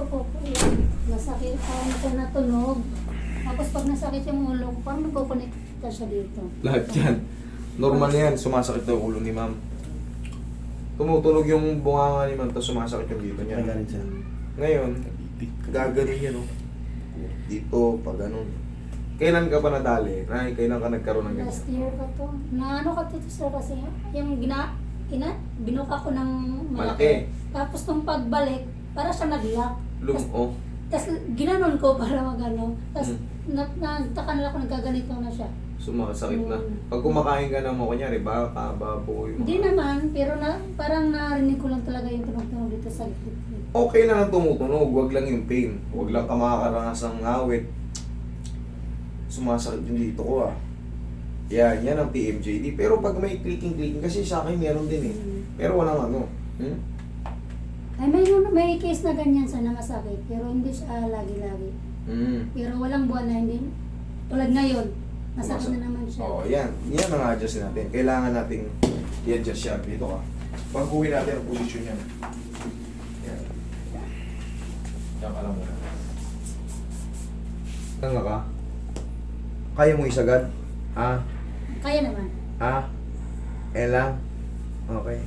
Ito po po yan. Masakit parang siya natunog. Tapos pag nasakit yung ulo ko, parang nagkukonekta siya dito. Lahat yan. Normal yan, sumasakit daw ulo ni ma'am. Tumutunog yung bunganga ni ma'am, tapos sumasakit yung dito niya. Magaling siya. Ngayon, gaganon yan, oh. Dito, pag ganun. Kailan ka pa nadali? Nay, kailan ka nagkaroon ng Last ganyan? year pa to. Na ano ka dito sir kasi yung gina, ina, binuka ko ng Malaki. malaki. Tapos nung pagbalik, para siya nag-lock. Lum, oh. Tapos ginanon ko para magano. Tapos Hmm. na, nagtaka na ako nagkaganito na siya. Sumakit na. Mm. Pag kumakain ka na mo, kunyari, baka, baboy, mga- Hindi naman, pero na, parang narinig ko lang talaga yung tunog-tunog dito sa likod. okay lang ang tumutunog, wag lang yung pain. Wag lang ka makakaranas ng awit. Sumasakit yung dito ko ah. Yan, yan ang TMJD. Pero pag may clicking-clicking, kasi sa akin meron din eh. Pero walang ano. Hmm? Ay, may, may case na ganyan sa na masakit, pero hindi siya lagi-lagi. Hmm. Pero walang buwan na hindi. Tulad ngayon, nasakit na naman siya. Oo, oh, yan. Yan ang adjust natin. Kailangan nating i-adjust siya. Dito ka. Pagkuhin natin ang posisyon niya. Yan. Yan ka lang muna. Tanga ka? Kaya mo isagad? Ha? Kaya naman. Ha? Eh lang? Okay.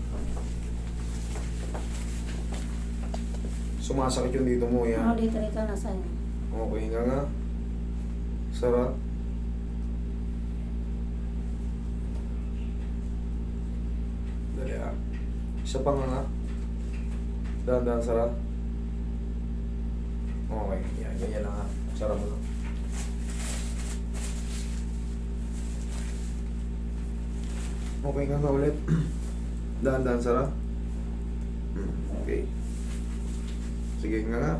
Sumasakit yung dito mo, yan. dito, dito, nasa Okay nga nga. Sarap. Dali ah. Isa pa nga nga. Dahan-dahan sarap. Okay, yan. Ganyan lang ha. Sarap mo lang. Okay ka nga ulit. Dahan-dahan sarap. Okay. Sige nga nga.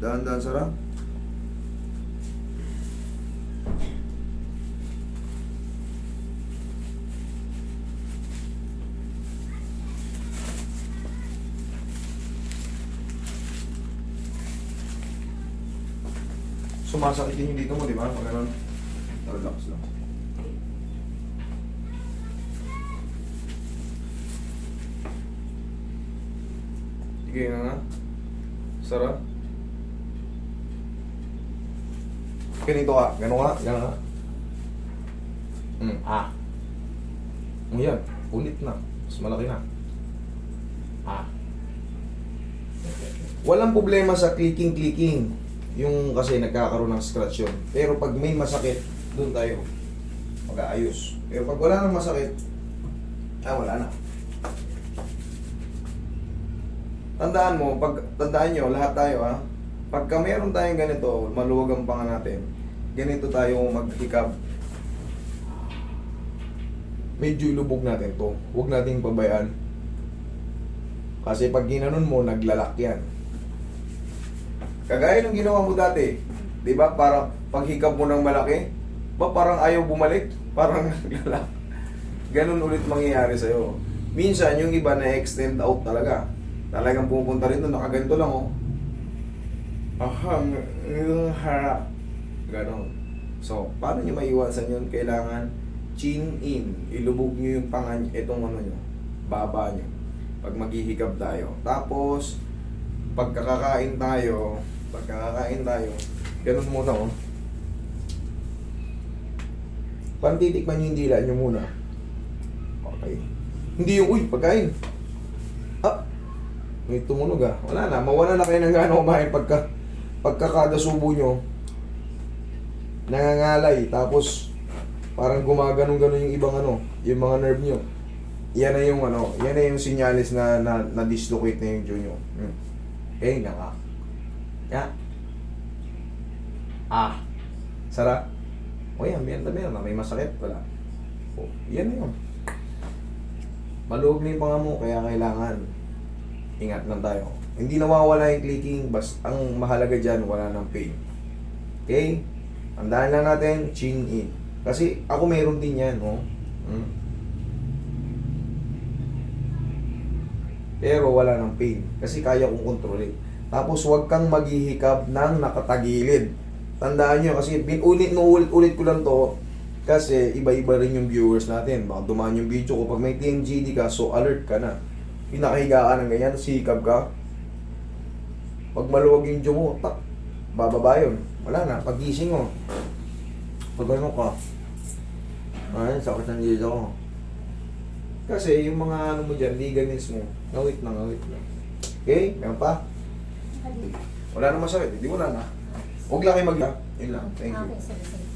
Dahan-dahan sarap. Sumasakit din yung dito mo, di ba? Pag ganun. Relax lang. Sige nga nga. Sarap. Ganito ka. Ganun ka. Ganun ka. Hmm. Ah. O yan. Ulit na. Mas malaki na. Ah. Walang problema sa clicking-clicking. Yung kasi nagkakaroon ng scratch yun. Pero pag may masakit, doon tayo mag-aayos. Pero pag wala nang masakit, ah, wala na. Tandaan mo, pag tandaan nyo, lahat tayo ha, pagka meron tayong ganito, maluwag ang panga natin, ganito tayo maghikab. Medyo ilubog natin to. Huwag nating pabayaan. Kasi pag ginanon mo, naglalak yan. Kagaya ng ginawa mo dati, di ba? Para paghikab mo ng malaki, ba parang ayaw bumalik? Parang naglalak. Ganun ulit mangyayari sa'yo. Minsan, yung iba na-extend out talaga. Talagang pupunta rin doon, nakaganto lang oh. Aha, ng harap. Ganon. So, paano nyo maiwasan yun? Kailangan chin in. Ilubog nyo yung pangan, itong ano nyo, baba nyo. Pag maghihikab tayo. Tapos, pagkakakain tayo, pagkakakain tayo, ganun muna oh. Parang titikman nyo yung dila nyo muna. Okay. Hindi yung, uy, pagkain. May tumunog ah. Wala na, mawala na kayo ng gano'ng kumain pagka, pagkakada subo nyo. Nangangalay, tapos parang gumaganon-ganon yung ibang ano, yung mga nerve nyo. Yan na yung ano, yan na yung sinyalis na na, na dislocate na yung jaw nyo. Hmm. Eh, nga ka. Ya. Ah. Sarap. O yan, meron na meron. May masakit. Wala. O, yan na yun. Maluwag na yung panga mo, kaya kailangan ingat lang tayo. Hindi nawawala yung clicking, bas ang mahalaga dyan, wala ng pain. Okay? Tandaan lang natin, chin in. Kasi ako meron din yan, no? Hmm? Pero wala ng pain. Kasi kaya kong kontrolin. Tapos huwag kang maghihikab ng nakatagilid. Tandaan nyo, kasi binulit no ulit-ulit ko lang to kasi iba-iba rin yung viewers natin. Baka dumaan yung video ko. Pag may TMGD ka, so alert ka na. Yung nakahiga ka ng ganyan, sikab ka. Pag maluwag yung jaw mo, tak, bababa yun. Wala na, pagising mo. Pag ano ka, ay, sakit ng dito ko. Kasi yung mga ano mo dyan, ligaments mo, ngawit na ngawit na. Okay? Meron pa? Wala na masakit, hindi wala na. Huwag lang kayo magla. Yun lang. Thank you. Okay, sige, sige.